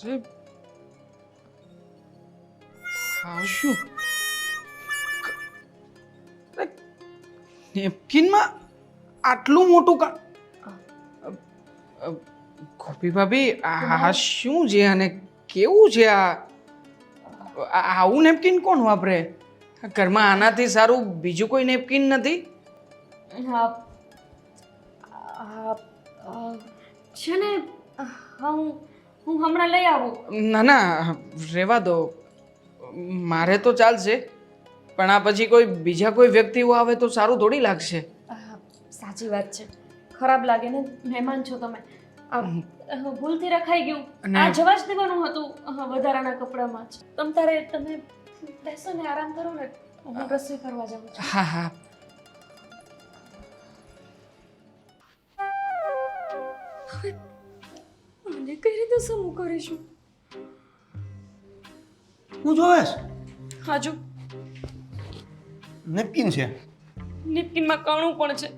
અરે હા શું નેપકિનમાં આટલું મોટું કા ગોપી ભાભી આ આ શું છે અને કેવું છે આ? આ- આવું નેપકિન કોણ વાપરે? આ ઘરમાં આનાથી સારું બીજું કોઈ નેપકિન નથી? હા આ, આ, છે ને હું હું હમણાં લઈ આવું. ના ના રહેવા દો. મારે તો ચાલશે. પણ આ પછી કોઈ બીજા કોઈ વ્યક્તિઓ આવે તો સારું થોડી લાગશે. સાચી વાત છે. ખરાબ લાગે ને મહેમાન છો તમે. ભૂલથી રખાઈ ગયું. આ જવા જ દેવાનું હતું વધારાના કપડામાં જ. તમ તારે તમે બેસો ને આરામ કરો ને. હું રસોઈ કરવા જાઉં છું. હા હા. મને કઈ રીતે સમૂહ કરીશું હું જોવેશ હાજુ નેપકિન છે. નેપકિનમાં કણું પણ છે.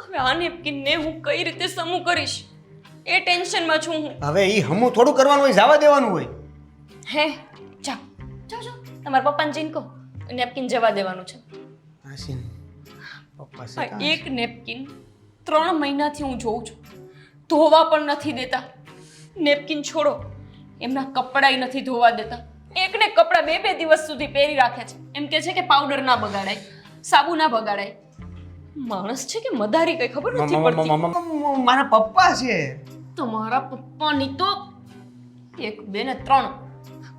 હવે આ નેપકિનને હું કઈ રીતે સમૂહ કરીશ? એ ટેન્શનમાં છું હું. હવે એ હમું થોડું કરવાનું હોય જવા દેવાનું હોય. હે ચા જાઓ જાઓ તમારા પપ્પાને જઈને કહો. નેપકિન જવા દેવાનું છે. આશીન પપ્પા એક નેપકિન ત્રણ મહિનાથી હું જોઉં છું. ધોવા પણ નથી દેતા. નેપકિન છોડો. એમના કપડાય નથી ધોવા દેતા. એકને કપડાં બે બે દિવસ સુધી પહેરી રાખે છે. એમ કે છે કે પાવડર ના બગાડાય. સાબુ ના બગાડાય. માણસ છે કે મદારી કઈ ખબર નથી પડતી. મારા પપ્પા છે. તમારા પપ્પાની તો એક બે ને ત્રણ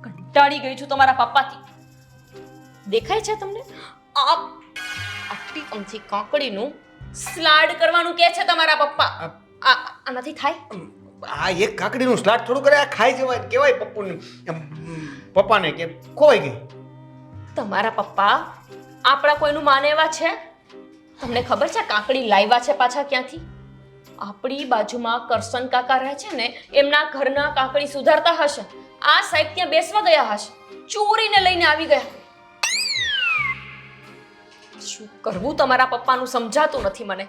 કંટાળી ગઈ છું તમારા પપ્પાથી. દેખાય છે તમને? આ આટલી કમથી કાંકડીનું સ્લાડ કરવાનું કે છે તમારા પપ્પા. આ આ નથી થાય? આ એક કાકડીનું સ્લાટ થોડું કરે આ ખાઈ જવાય કેવાય પપ્પુને. પપ્પાને કે ખોવાઈ ગઈ. તમારા પપ્પા આપણા કોઈનું માને એવા છે? તમને ખબર છે કાકડી લાવ્યા છે પાછા ક્યાંથી? આપણી બાજુમાં કરસન કાકા રહે છે ને એમના ઘરના કાકડી સુધારતા હશે. આ સાહેબ ત્યાં બેસવા ગયા હશે. ચોરીને લઈને આવી ગયા. શું કરવું તમારા પપ્પાનું સમજાતું નથી મને?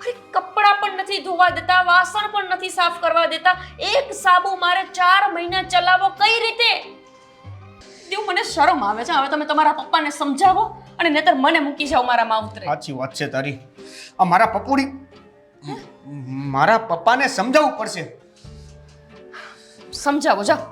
અરે કપડાં પણ નથી ધોવા દેતા વાસણ પણ નથી સાફ કરવા દેતા. એક સાબુ મારે ચાર મહિના ચલાવો કઈ રીતે? દેવ મને શરમ આવે છે. હવે તમે તમારા પપ્પાને સમજાવો અને નહીતર મને મૂકી જાઓ મારા માવતરે સાચી વાત છે તારી. આ મારા પપ્પુડી મારા પપ્પાને સમજાવવું પડશે. સમજાવો જાઓ.